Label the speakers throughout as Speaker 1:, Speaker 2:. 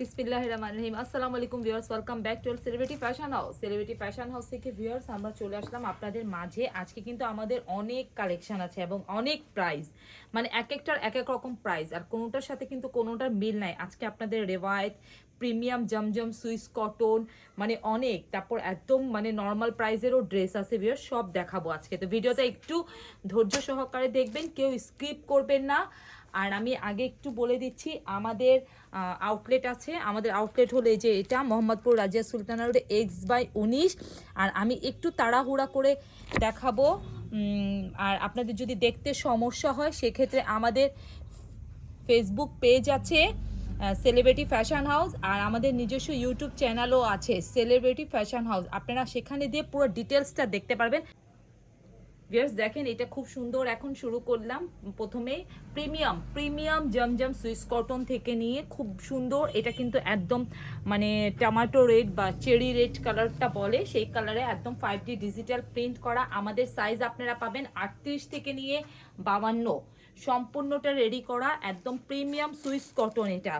Speaker 1: বিসমিল্লাহ রহমান রহিম আলাইকুম viewers welcome back to celebrity celebrity থেকে ভিউয়ার্স আমরা চলে আসলাম আপনাদের মাঝে। আজকে কিন্তু আমাদের অনেক কালেকশন আছে এবং অনেক মানে এক একটার এক এক রকম আর কোনোটার সাথে কিন্তু কোনোটার মিল নাই। আজকে আপনাদের রেওয়ায়ত প্রিমিয়াম জমজম সুইস কটন মানে অনেক। তারপর একদম মানে নর্মাল প্রাইসেরও ড্রেস আছে ভিউয়ার্স সব দেখাবো আজকে। তো ভিডিওটা একটু ধৈর্য সহকারে দেখবেন, কেউ স্কিপ করবেন না। আর আমি আগে একটু বলে দিচ্ছি, আমাদের আউটলেট আছে। আমাদের আউটলেট হলো যে এটা, মোহাম্মদপুর রাজিয়া সুলতানা রোডে এক্স বাই উনিশ। আর আমি একটু তাড়াহুড়া করে দেখাবো আর আপনাদের যদি দেখতে সমস্যা হয়, সেক্ষেত্রে আমাদের ফেসবুক পেজ আছে সেলিব্রিটি ফ্যাশন হাউস আর আমাদের নিজস্ব ইউটিউব চ্যানেলও আছে সেলিব্রিটি ফ্যাশন হাউস আপনারা সেখানে দিয়ে পুরো ডিটেলসটা দেখতে পারবেন। ভিউয়ার্স দেখেন, এটা খুব সুন্দর এখন শুরু করলাম। প্রথমে প্রিমিয়াম প্রিমিয়াম জমজম সুইস কটন থেকে নিয়ে খুব সুন্দর। এটা কিন্তু একদম মানে টমেটো রেড বা চেরি রেড কালারটা বলে। সেই কালারে একদম ফাইভ ডি ডিজিটাল প্রিন্ট করা। আমাদের সাইজ আপনারা পাবেন আটত্রিশ থেকে নিয়ে বাবান্ন সম্পূর্ণটা রেডি করা, একদম প্রিমিয়াম সুইস কটন এটা।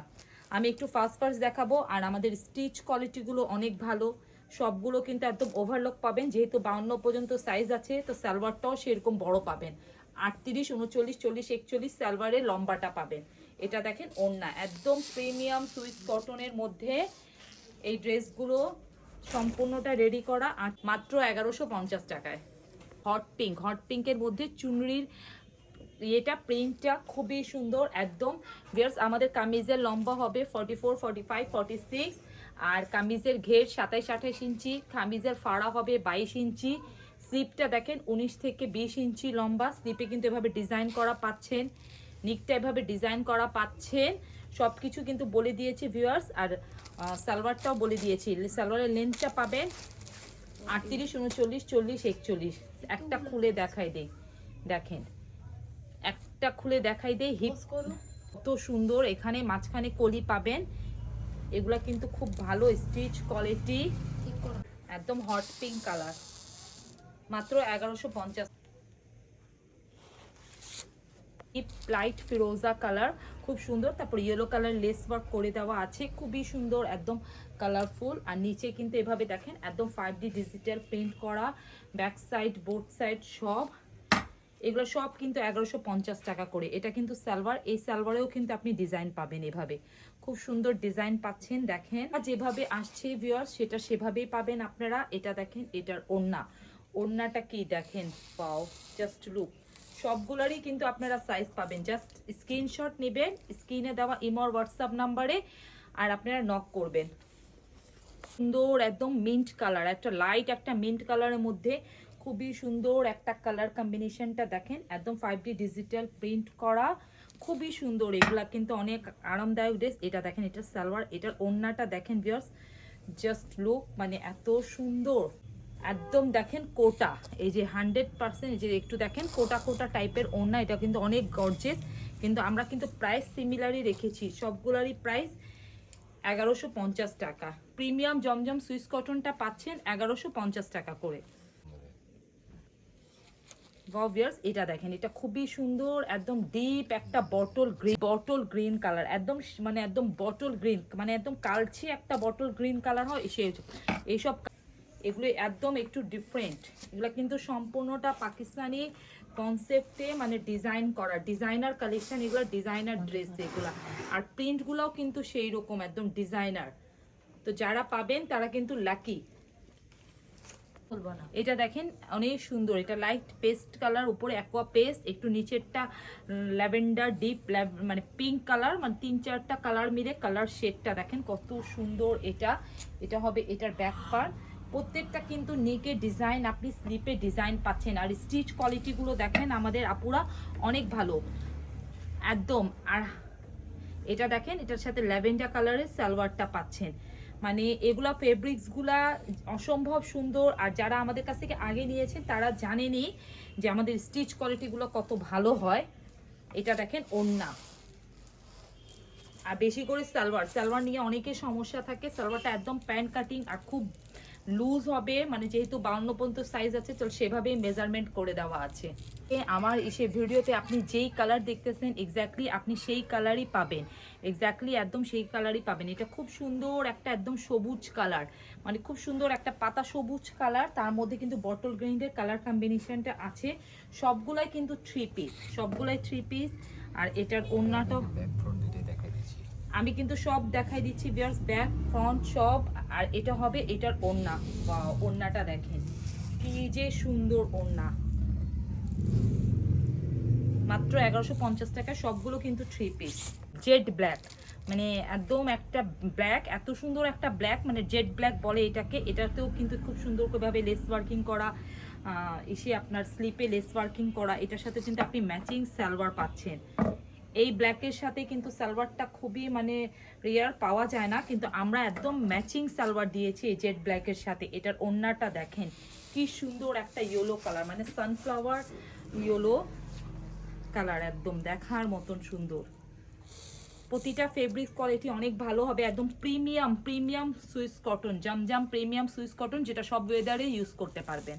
Speaker 1: আমি একটু ফার্স্ট ফার্স্ট দেখাবো, আর আমাদের স্টিচ কোয়ালিটিগুলো অনেক ভালো। সবগুলো কিন্তু একদম ওভারলক পাবেন। যেহেতু বাউন্ন পর্যন্ত সাইজ আছে, তো সালোয়ারটাও সেরকম বড় পাবেন। আটত্রিশ, উনচল্লিশ, চল্লিশ, একচল্লিশ সালোয়ারের লম্বাটা পাবেন। এটা দেখেন ওন্না একদম প্রিমিয়াম সুইস কটনের মধ্যে এই ড্রেসগুলো সম্পূর্ণটা রেডি করা মাত্র এগারোশো পঞ্চাশ টাকায়। হট পিঙ্ক হট পিঙ্কের মধ্যে চুনরির এটা প্রিন্টটা খুবই সুন্দর, একদম। বিয়ার্স আমাদের কামিজের লম্বা হবে forty four forty five forty six আর কামিজের ঘের সাতাইশ আঠাইশ ইঞ্চি কামিজের ফাড়া হবে বাইশ ইঞ্চি। স্লিপটা দেখেন উনিশ থেকে বিশ ইঞ্চি লম্বা। স্লিপে কিন্তু এভাবে ডিজাইন করা পাচ্ছেন নিকটা এভাবে ডিজাইন করা পাচ্ছেন। সব কিছু কিন্তু বলে দিয়েছি ভিউয়ার্স আর সালোয়ারটাও বলে দিয়েছি। সালোয়ারের লেন্থটা পাবেন আটত্রিশ উনচল্লিশ চল্লিশ একচল্লিশ। একটা খুলে দেখাই দেই দেখেন। একটা খুলে দেখাই দেই হিপ কত সুন্দর এখানে মাঝখানে কলি পাবেন। এগুলা কিন্তু খুব ভালো স্টিচ কোয়ালিটি একদম হট পিঙ্ক কালার মাত্র এগারোশো পঞ্চাশ। লাইট ফিরোজা কালার খুব সুন্দর। তারপর ইয়েলো কালার লেস ওয়ার্ক করে দেওয়া আছে। খুবই সুন্দর একদম কালারফুল আর নিচে কিন্তু এভাবে দেখেন একদম ফাইভ ডি ডিজিটাল প্রিন্ট করা। ব্যাক সাইড বোর্ড সাইড সব। এগুলো সব কিন্তু এগারোশো পঞ্চাশ টাকা করে। এটা কিন্তু সালোয়ার। এই সালোয়ারেও কিন্তু আপনি ডিজাইন পাবেন এভাবে। খুব সুন্দর ডিজাইন পাচ্ছেন, দেখেন। যেভাবে আসছে ভিউয়ার সেটা সেভাবেই পাবেন আপনারা। এটা দেখেন, এটার ওড়না। ওড়নাটা কি দেখেন? পাও জাস্ট লুক সবগুলোরই কিন্তু আপনারা সাইজ পাবেন। জাস্ট স্ক্রিনশট নেবেন স্ক্রিনে দেওয়া ইমর হোয়াটসঅ্যাপ নাম্বারে আর আপনারা নক করবেন। সুন্দর, একদম মিন্ট কালার একটা লাইট একটা মিন্ট কালারের মধ্যে খুবই সুন্দর একটা কালার কম্বিনেশনটা দেখেন, একদম ফাইভ ডি ডিজিটাল প্রিন্ট করা, খুবই সুন্দর। এগুলা কিন্তু অনেক আরামদায়ক ড্রেস এটা দেখেন, এটা সালোয়ার, এটার ওড়নাটা দেখেন ভিউয়ার্স জাস্ট লুক মানে এত সুন্দর। একদম দেখেন কোটা, এই যে হান্ড্রেড পার্সেন্ট যে একটু দেখেন কোটা কোটা টাইপের ওড়না, এটা কিন্তু অনেক গর্জেস কিন্তু আমরা কিন্তু প্রাইস সিমিলারই রেখেছি, সবগুলোরই প্রাইস এগারোশো টাকা। প্রিমিয়াম জমজম সুইস কটনটা পাচ্ছেন এগারোশো টাকা করে। ভিউয়ার্স এটা দেখেন, এটা খুবই সুন্দর, একদম ডিপ একটা bottle green bottle green colour একদম মানে একদম বটল গ্রিন মানে একদম কালচে একটা বটল গ্রিন কালার হয় সে এইসব এগুলো একদম একটু ডিফারেন্ট এগুলো কিন্তু সম্পূর্ণটা পাকিস্তানি কনসেপ্টে মানে ডিজাইন করা ডিজাইনার কালেকশন এগুলো ডিজাইনার ড্রেস এগুলো আর প্রিন্টগুলোও কিন্তু সেই রকম একদম ডিজাইনার তো যারা পাবেন, তারা কিন্তু লাকি এটা দেখেন, অনেক সুন্দর। এটা লাইট পেস্ট কালার উপরে অ্যাকোয়া পেস্ট একটু নিচেরটা ল্যাভেন্ডার ডিপ মানে পিঙ্ক কালার মানে তিন চারটা কালার মিলে কালার শেডটা দেখেন, কত সুন্দর এটা। এটা হবে এটার ব্যাক পার্ট প্রত্যেকটা কিন্তু নেকে ডিজাইন আপনি স্লিপে ডিজাইন পাচ্ছেন। আর স্টিচ কোয়ালিটিগুলো দেখেন, আমাদের আপুরা অনেক ভালো। একদম। আর এটা দেখেন, এটার সাথে ল্যাভেন্ডার কালারের সালোয়ারটা পাচ্ছেন। মানে এগুলা ফেব্রিক্সগুলা অসম্ভব সুন্দর। আর যারা আমাদের কাছ থেকে আগে নিয়েছেন, তারা জানেনই যে আমাদের স্টিচ কোয়ালিটিগুলো কত ভালো হয়। এটা দেখেন ওন্না আর বেশি করে সালোয়ার। সালোয়ার নিয়ে অনেকের সমস্যা থাকে। সালোয়ারটা একদম প্যান্ট কাটিং আর খুব লুজ হবে মানে যেহেতু বাউন্ন পর্যন্ত সাইজ আছে, তো সেভাবেই মেজারমেন্ট করে দেওয়া আছে। আমার এসে ভিডিওতে আপনি যেই কালার দেখতেছেন এক্স্যাক্টলি আপনি সেই কালারই পাবেন। এক্স্যাক্টলি একদম সেই কালারই পাবেন। এটা খুব সুন্দর একটা একদম সবুজ কালার মানে খুব সুন্দর একটা পাতা সবুজ কালার তার মধ্যে কিন্তু বটল গ্রিনের কালার কম্বিনেশনটা আছে। সবগুলাই কিন্তু থ্রি পিস সবগুলাই থ্রি পিস আর এটার ওড়নাটাও
Speaker 2: ব্যাক ফ্রন্ট দুটোই দেখাই দিচ্ছি
Speaker 1: আমি কিন্তু সব দেখাই দিচ্ছি বিয়ার্স ব্যাক ফ্রন্ট সব। আর এটা হবে এটার ওড়না। ওড়নাটা দেখেন। কি যে সুন্দর ওড়না। মাত্র এগারোশো পঞ্চাশ টাকা, সবগুলো কিন্তু থ্রি পিস জেড ব্ল্যাক মানে একদম একটা ব্ল্যাক এত সুন্দর একটা ব্ল্যাক মানে জেড ব্ল্যাক বলে এটাকে। এটাতেও কিন্তু খুব সুন্দর ভাবে লেস ওয়ার্কিং করা এসে আপনার স্লিপে লেস ওয়ার্কিং করা। এটার সাথে কিন্তু আপনি ম্যাচিং সালোয়ার পাচ্ছেন। এই ব্ল্যাকের সাথে কিন্তু সালোয়ারটা খুবই মানে রেয়ার পাওয়া যায় না, কিন্তু আমরা একদম ম্যাচিং সালোয়ার দিয়েছি এই জেড ব্ল্যাকের সাথে। এটার ওড়নাটা দেখেন, কি সুন্দর একটা ইয়েলো কালার মানে সানফ্লাওয়ার ইয়েলো কালার একদম, দেখার মতন সুন্দর। প্রতিটা ফেব্রিক কোয়ালিটি অনেক ভালো হবে, একদম premium premium Swiss cotton Zamzam premium Swiss cotton যেটা সব ওয়েদারে ইউজ করতে পারবেন।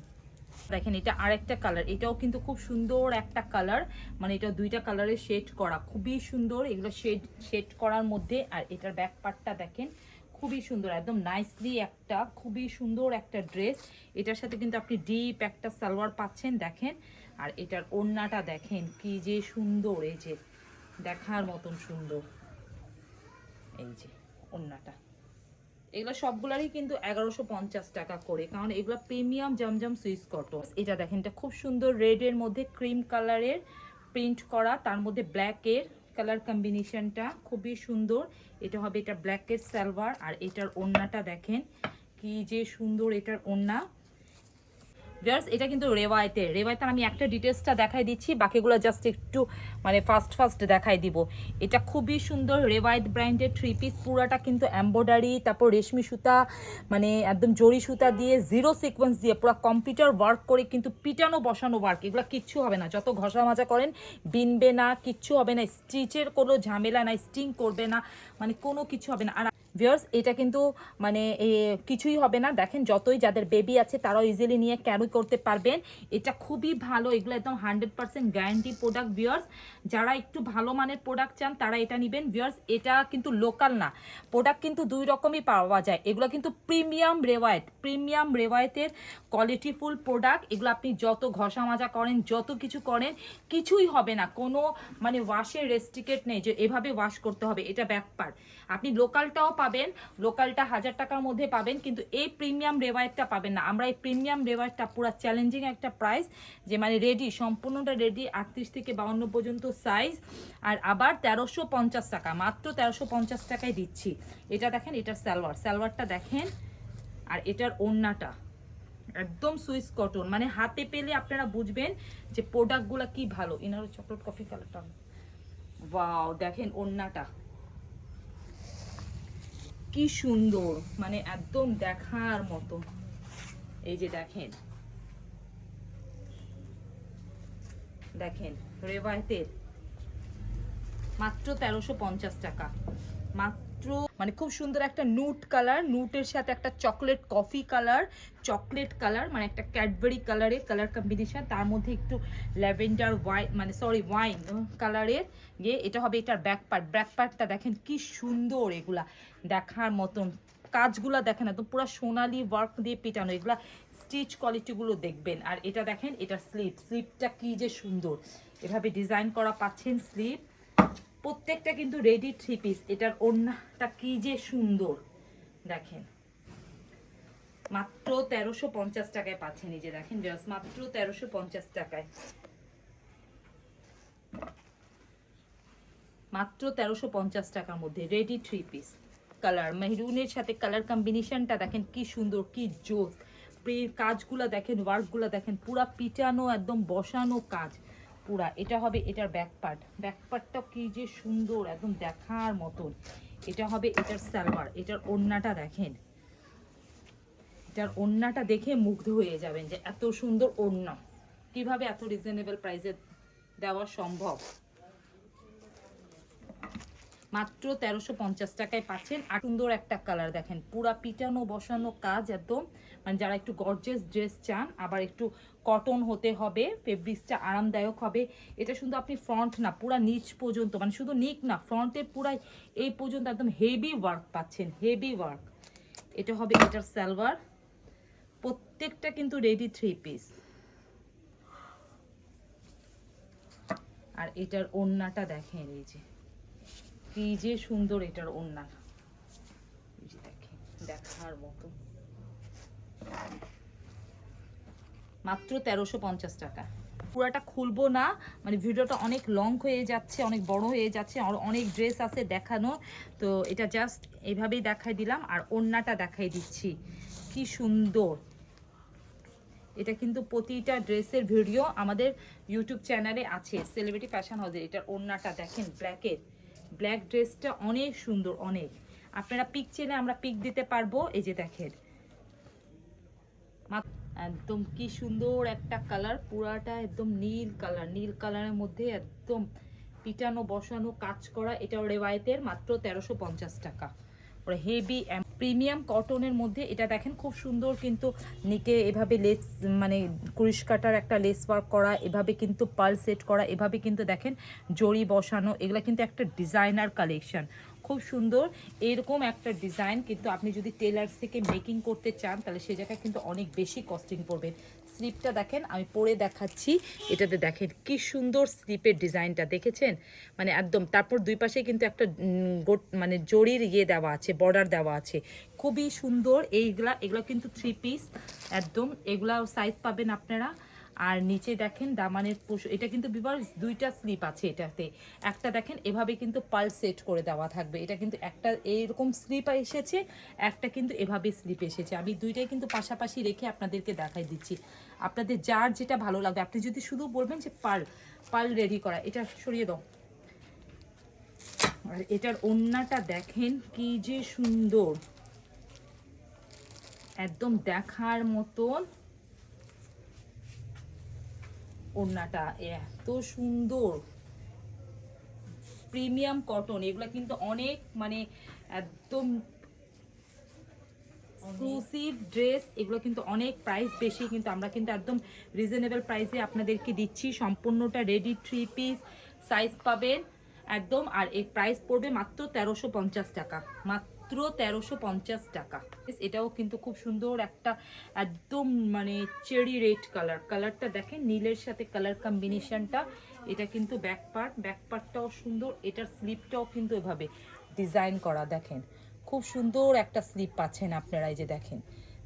Speaker 1: দেখেন, এটা আরেকটা কালার এটাও কিন্তু খুব সুন্দর একটা কালার মানে এটা দুইটা কালারের শেড করা। খুবই সুন্দর এগুলো শেড শেড করার মধ্যে। আর এটার ব্যাক পার্টটা দেখেন, খুবই সুন্দর। একদম নাইসলি একটা, খুবই সুন্দর একটা ড্রেস এটার সাথে কিন্তু আপনি ডিপ একটা সালোয়ার পাচ্ছেন, দেখেন। আর এটার ওড়নাটা দেখেন, কি যে সুন্দর। এই যে, দেখার মতন সুন্দর। এই যে, ওড়নাটা। এগুলো সবগুলারই কিন্তু এগারোশো পঞ্চাশ টাকা করে। কারণ এগুলো প্রিমিয়াম জামজাম সুইস কটন। এটা দেখেন, এটা খুব সুন্দর রেডের মধ্যে ক্রিম কালারের প্রিন্ট করা, তার মধ্যে ব্ল্যাকের কালার কম্বিনেশনটা খুবই সুন্দর। এটা হবে এটা ব্ল্যাকের সালোয়ার, আর এটার ওড়নাটা দেখেন, কি যে সুন্দর এটার ওড়না। জাস্ট এটা কিন্তু রেওয়ায়তে। রেওয়ায়তে আমি একটা ডিটেলসটা দেখাই দিচ্ছি, বাকিগুলো জাস্ট একটু মানে ফার্স্ট ফার্স্ট দেখাই দিব। এটা খুবই সুন্দর রেওয়ায়ত ব্র্যান্ডের থ্রি পিস পুরাটা কিন্তু এম্ব্রয়ডারি তারপর রেশমি সুতা মানে একদম জরি সুতা দিয়ে জিরো সিকোয়েন্স দিয়ে পুরো কম্পিউটার ওয়ার্ক করে কিন্তু পিটানো, বসানো ওয়ার্ক এগুলো কিচ্ছু হবে না। যত ঘষা মাজা করেন, বিনবে না, কিচ্ছু হবে না। স্টিচের কোনো ঝামেলা না স্টিং করবে না মানে কোনো কিছু হবে না। আর ভিউয়ার্স এটা কিন্তু মানে কিছুই হবে না। দেখেন, যতই যাদের বেবি আছে, তারাও ইজিলি নিয়ে ক্যারি করতে পারবেন। এটা খুবই ভালো, এগুলো একদম hundred percent guarantee product viewers যারা একটু ভালো মানের প্রোডাক্ট চান, তারা এটা নেবেন। ভিওর্স এটা কিন্তু লোকাল না। প্রোডাক্ট কিন্তু দুই রকমই পাওয়া যায়। এগুলো কিন্তু প্রিমিয়াম রেওয়ায়ত প্রিমিয়াম রেওয়ায়তের কোয়ালিটিফুল প্রোডাক্ট এগুলো আপনি যত ঘষা মাজা করেন, যত কিছু করেন, কিছুই হবে না। কোনো মানে ওয়াশের রেস্ট্রিকেট নেই যে এভাবে ওয়াশ করতে হবে। এটা ব্যাপার। আপনি লোকালটাও পাবেন, লোকালটা হাজার টাকার মধ্যে পাবেন, কিন্তু এই প্রিমিয়াম রেওয়ায়তটা পাবেন না। আমরা এই প্রিমিয়াম রেওয়ায়তটা পুরো চ্যালেঞ্জিং একটা প্রাইস যে মানে রেডি সম্পূর্ণটা রেডি আটত্রিশ থেকে বাউন্ন পর্যন্ত সাইজ আর আবার তেরোশো পঞ্চাশ টাকা, মাত্র তেরোশো পঞ্চাশ টাকায় দিচ্ছি। এটা দেখেন এটার সালোয়ার। সালোয়ারটা দেখেন, আর এটার ওড়নাটা একদম সুইস কটন মানে হাতে পেলে আপনারা বুঝবেন যে প্রোডাক্টগুলো কি ভালো। ইনারও চকলেট কফি কালারটা ওয়াও দেখেন ওড়নাটা কি সুন্দর মানে একদম দেখার মতো। এই যে দেখেন। দেখেন, রেওয়ায়তের মাত্র তেরোশো পঞ্চাশ টাকা। মাত্র মানে খুব সুন্দর একটা নুট কালার, নুটের সাথে একটা chocolate coffee colour, chocolate colour মানে একটা ক্যাডবেরি কালারের কালার কম্বিনেশন, তার মধ্যে একটু ল্যাভেন্ডার ওয়াইন মানে সরি, ওয়াইন কালারের গিয়ে এটা হবে এটার ব্যাক পার্ট ব্যাক পার্টটা দেখেন কি সুন্দর এগুলা দেখার মতন। কাজগুলা দেখেন একদম পুরো সোনালি ওয়ার্ক দিয়ে পেটানো, এগুলা স্টিচ কোয়ালিটিগুলো দেখবেন। আর এটা দেখেন, এটা স্লিপ স্লিপটা কি যে সুন্দর। এভাবে ডিজাইন করা পাচ্ছেন স্লিপ প্রত্যেকটা কিন্তু রেডি থ্রি পিস এটার ওড়নাটা কি যে সুন্দর। দেখেন। মাত্র তেরোশো পঞ্চাশ টাকায় পাচ্ছেন এই যে দেখেন জাস্ট মাত্র তেরোশো পঞ্চাশ টাকায়। মাত্র তেরোশো পঞ্চাশ টাকার মধ্যে রেডি থ্রি পিস কালার মেহরুনের সাথে কালার কম্বিনেশনটা দেখেন কি সুন্দর, কি জোস। কাজগুলো দেখেন ওয়ার্কগুলো দেখেন, পুরা পিটানো, একদম বসানো কাজ। পুরা, এটা হবে এটার ব্যাক পার্ট ব্যাক পার্টটা কি যে সুন্দর, একদম দেখার মতন। এটা হবে এটার সালোয়ার, এটার ওড়নাটা দেখেন। এটার ওড়নাটা দেখে মুগ্ধ হয়ে যাবেন যে এত সুন্দর ওড়না। কীভাবে এত রিজনেবল প্রাইসে দেওয়া সম্ভব? মাত্র তেরোশো পঞ্চাশ টাকায় পাচ্ছেন। আর সুন্দর একটা কালার দেখেন। পুরা পিটানো, বসানো কাজ একদম। মানে যারা একটু গর্জেস ড্রেস চান, আবার একটু কটন হতে হবে ফেব্রিক্সটা আরামদায়ক হবে। এটা শুধু আপনি ফ্রন্ট না, পুরা নিচ পর্যন্ত মানে শুধু নিক না ফ্রন্টের পুরাই এই পর্যন্ত একদম হেভি ওয়ার্ক পাচ্ছেন হেভি ওয়ার্ক এটা হবে এটার সালোয়ার প্রত্যেকটা কিন্তু রেডি থ্রি পিস আর এটার ওড়নাটা দেখেন, এই যে। কি যে সুন্দর এটার যে দেখেন, দেখার মতো। মাত্র তেরোশো পঞ্চাশ টাকা। পুরাটা খুলবো না মানে ভিডিওটা অনেক লং হয়ে যাচ্ছে, অনেক বড় হয়ে যাচ্ছে, আর অনেক ড্রেস আছে দেখানো তো এটা জাস্ট এইভাবেই দেখাই দিলাম, আর ওড়নাটা দেখাই দিচ্ছি। কি সুন্দর। এটা কিন্তু প্রতিটা ড্রেসের ভিডিও আমাদের ইউটিউব চ্যানেলে আছে সেলিব্রিটি ফ্যাশন হাউসে এটার ওড়নাটা দেখেন ব্ল্যাকের ব্ল্যাক ড্রেসটা অনেক সুন্দর, অনেক। আপনারা পিক চেনে আমরা পিক দিতে পারব, এই যে দেখেন। একদম কি সুন্দর একটা কালার পুরাটা একদম নীল কালার নীল কালারের মধ্যে একদম পিটানো, বসানো, কাজ করা এটাও রেওয়ায়তের মাত্র তেরোশো টাকা। ওরা হেভি প্রিমিয়াম কটনের মধ্যে এটা দেখেন খুব সুন্দর কিন্তু নিকে এভাবে লেস মানে কুরিশ কাটার একটা লেস ওয়ার্ক করা, এভাবে কিন্তু পাল সেট করা, এভাবে কিন্তু দেখেন জড়ি বসানো, এগুলো কিন্তু একটা ডিজাইনার কালেকশন খুব সুন্দর, এরকম একটা ডিজাইন কিন্তু আপনি যদি টেলার্স থেকে মেকিং করতে চান, তাহলে সে জায়গায় কিন্তু অনেক বেশি কস্টিং পড়বে। স্লিপটা দেখেন, আমি পরে দেখাচ্ছি। এটাতে দেখেন কি সুন্দর স্লিপের ডিজাইনটা, দেখেছেন? মানে একদম, তারপর দুই পাশে কিন্তু একটা গোট- মানে জরির ইয়ে দেওয়া আছে বর্ডার দেওয়া আছে। খুবই সুন্দর, এইগুলা, এগুলো কিন্তু থ্রি পিস একদম এগুলা সাইজ পাবেন আপনারা। আর নিচে দেখেন দামানের এটা কিন্তু বিবার দুইটা স্লিপ আছে এটাতে। একটা দেখেন, এভাবে কিন্তু পাল সেট করে দেওয়া থাকবে। এটা কিন্তু একটা এইরকম স্লিপ এসেছে, একটা কিন্তু এভাবে স্লিপ এসেছে। আমি দুইটাই কিন্তু পাশাপাশি রেখে আপনাদেরকে দেখাই দিচ্ছি। আপনাদের যার যেটা ভালো লাগবে, আপনি যদি শুধু বলবেন যে পাল পাল রেডি করা, এটা সরিয়ে দাও। আর এটার ওন্নাটা দেখেন কি যে সুন্দর। একদম দেখার মতন। ওড়নাটা এত সুন্দর। প্রিমিয়াম কটন, এগুলা কিন্তু অনেক মানে একদম এক্সক্লুসিভ ড্রেস এগুলো কিন্তু অনেক প্রাইস বেশি, কিন্তু আমরা কিন্তু একদম রিজনেবল প্রাইসে আপনাদেরকে দিচ্ছি। সম্পূর্ণটা রেডি থ্রি পিস সাইজ পাবেন একদম, আর এই প্রাইস পড়বে মাত্র তেরোশো টাকা। মাত্র তেরোশো পঞ্চাশ টাকা। এটাও কিন্তু খুব সুন্দর একটা একদম মানে চেরি রেড কালার কালারটা দেখেন, নীলের সাথে কালার কম্বিনেশনটা এটা কিন্তু ব্যাক পার্ট ব্যাক পার্টটাও সুন্দর, এটার স্লিপটাও কিন্তু এভাবে ডিজাইন করা, দেখেন। খুব সুন্দর একটা স্লিপ পাচ্ছেন আপনারা এই যে দেখেন।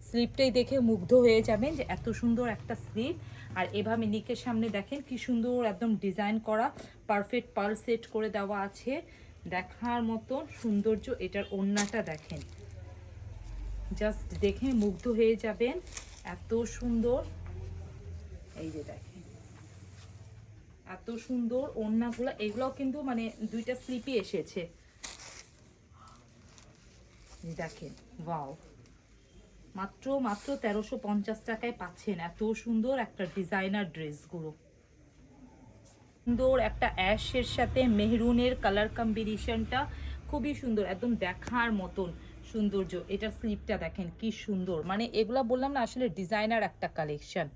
Speaker 1: স্লিপটাই দেখে মুগ্ধ হয়ে যাবেন যে এত সুন্দর একটা স্লিপ আর এভাবে নিকের সামনে দেখেন, কি সুন্দর একদম ডিজাইন করা পারফেক্ট পাল সেট করে দেওয়া আছে। দেখার মতন সৌন্দর্য এটার ওড়নাটা দেখেন। জাস্ট দেখে মুগ্ধ হয়ে যাবেন। এত সুন্দর। এই যে দেখেন। এত সুন্দর ওড়নাগুলো, এগুলোও কিন্তু মানে দুইটা স্লিপই এসেছে। দেখেন, ওয়াও। মাত্র মাত্র তেরোশো পঞ্চাশ টাকায় পাচ্ছেন। এত সুন্দর একটা ডিজাইনার ড্রেসগুলো। সুন্দর একটা অ্যাশের সাথে মেহরুনের কালার কম্বিনেশনটা খুবই সুন্দর, একদম দেখার মতন সৌন্দর্য। এটার স্লিপটা দেখেন কি সুন্দর। মানে এগুলা বললাম না, আসলে ডিজাইনার একটা কালেকশন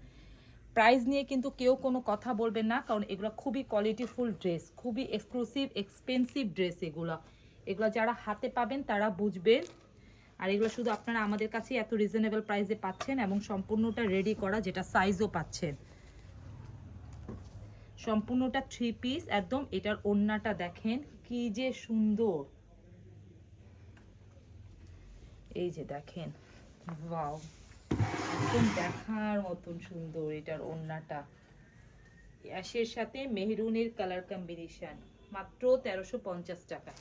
Speaker 1: প্রাইস নিয়ে কিন্তু কেউ কোনো কথা বলবেন না, কারণ এগুলো খুবই কোয়ালিটিফুল ড্রেস খুবই এক্সক্লুসিভ এক্সপেন্সিভ ড্রেস এগুলো। এগুলো যারা হাতে পাবেন তারা বুঝবেন। আর এগুলো শুধু আপনারা আমাদের কাছে এত রিজনেবল প্রাইসে পাচ্ছেন এবং সম্পূর্ণটা রেডি করা, যেটা সাইজও পাচ্ছেন। সম্পূর্ণটা থ্রি পিস একদম এটার ওড়নাটা দেখেন, কি যে সুন্দর। এই যে দেখেন ওয়াও একদম দেখার মতন সুন্দর এটার ওড়নাটা। অ্যাশের সাথে মেহরুনের কালার কম্বিনেশন মাত্র তেরোশো পঞ্চাশ টাকা।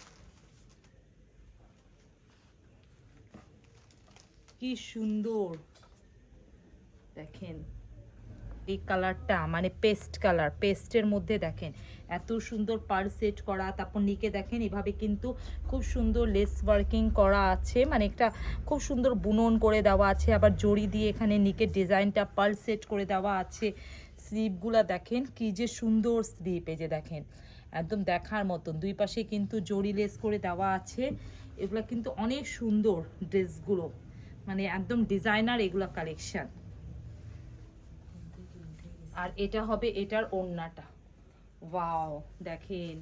Speaker 1: কি সুন্দর। দেখেন এই কালারটা মানে পেস্ট কালার, পেস্টের মধ্যে দেখেন এত সুন্দর পার সেট করা, তারপর নিকে দেখেন এভাবে কিন্তু খুব সুন্দর লেস ওয়ার্কিং করা আছে মানে একটা খুব সুন্দর বুনন করে দেওয়া আছে, আবার জড়ি দিয়ে এখানে নিকের ডিজাইনটা পার সেট করে দেওয়া আছে। স্লিপগুলা দেখেন কি যে সুন্দর স্লিপ, এই যে দেখেন একদম দেখার মতন, দুই পাশে কিন্তু জরি লেস করে দেওয়া আছে, এগুলো কিন্তু অনেক সুন্দর ড্রেসগুলো মানে একদম ডিজাইনার এগুলো কালেকশন। আর এটা হবে এটার ওড়নাটা। ওয়াও, দেখেন।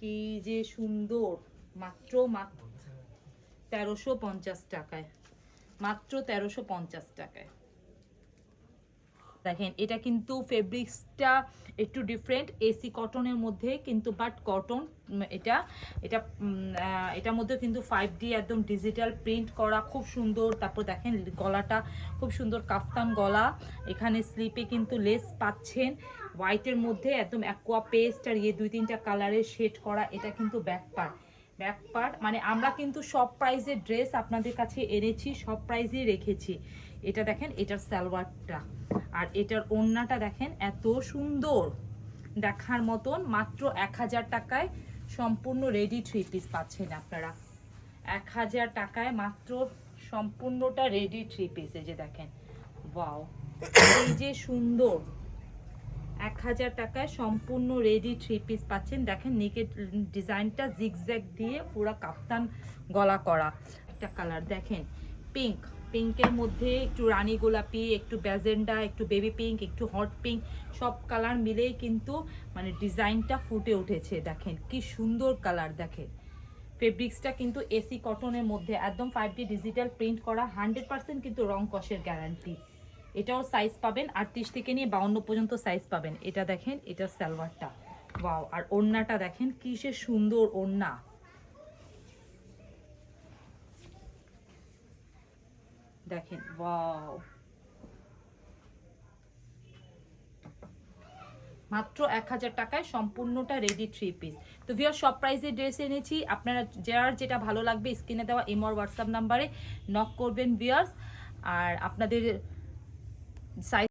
Speaker 1: কি যে সুন্দর। মাত্র মাত্র তেরোশো পঞ্চাশ টাকায়। মাত্র তেরোশো পঞ্চাশ টাকায়। দেখেন, এটা কিন্তু ফেব্রিক্সটা একটু ডিফারেন্ট এসি কটনের মধ্যে কিন্তু বাট কটন এটা এটা এটার মধ্যে কিন্তু ফাইভ ডি একদম ডিজিটাল প্রিন্ট করা, খুব সুন্দর। তারপর দেখেন, গলাটা খুব সুন্দর কাফতান গলা। এখানে স্লিপে কিন্তু লেস পাচ্ছেন। হোয়াইটের মধ্যে একদম অ্যাকোয়া পেস্ট আর ইয়ে দুই তিনটা কালারের শেড করা, এটা কিন্তু ব্যাক পার্ট ব্যাক পার্ট মানে আমরা কিন্তু সব প্রাইজের ড্রেস আপনাদের কাছে এনেছি, সব প্রাইজেই রেখেছি। এটা দেখেন, এটার সালোয়ারটা। আর এটার ওড়নাটা দেখেন, এত সুন্দর। দেখার মতন মাত্র এক হাজার টাকায় সম্পূর্ণ রেডি থ্রি পিস পাচ্ছেন আপনারা। এক হাজার টাকায় মাত্র সম্পূর্ণটা রেডি থ্রি পিস এই যে দেখেন। ওয়াও এই যে সুন্দর। এক হাজার টাকায় সম্পূর্ণ রেডি থ্রি পিস পাচ্ছেন। দেখেন নিকেট ডিজাইনটা জিগজ্যাগ দিয়ে পুরো কাপ্তান গলা করা। একটা কালার দেখেন পিঙ্ক পিঙ্কের মধ্যে একটু রানী গোলাপি, একটু ব্যাজেন্ডা, একটু বেবি পিঙ্ক, একটু হট পিঙ্ক, সব কালার মিলেই কিন্তু মানে ডিজাইনটা ফুটে উঠেছে দেখেন। কি সুন্দর কালার দেখেন। ফেব্রিক্সটা কিন্তু এসি কটনের মধ্যে, একদম ফাইভ ডি ডিজিটাল প্রিন্ট করা হান্ড্রেড পার্সেন্ট কিন্তু রং কষের গ্যারান্টি এটাও সাইজ পাবেন, আটত্রিশ থেকে নিয়ে বাউন্ন পর্যন্ত সাইজ পাবেন। এটা দেখেন, এটা সালোয়ারটা। ওয়াও আর ওড়নাটা দেখেন কি সে সুন্দর ওড়না। দেখেন, ওয়াও। মাত্র এক হাজার টাকায় সম্পূর্ণটা রেডি থ্রি পিস তো ভিওর সব প্রাইসে ড্রেস এনেছি। আপনারা যার যেটা ভালো লাগবে স্ক্রিনে দেওয়া এমর হোয়াটসঅ্যাপ নাম্বারে নক করবেন ভিয়ার্স আর আপনাদের সাইজ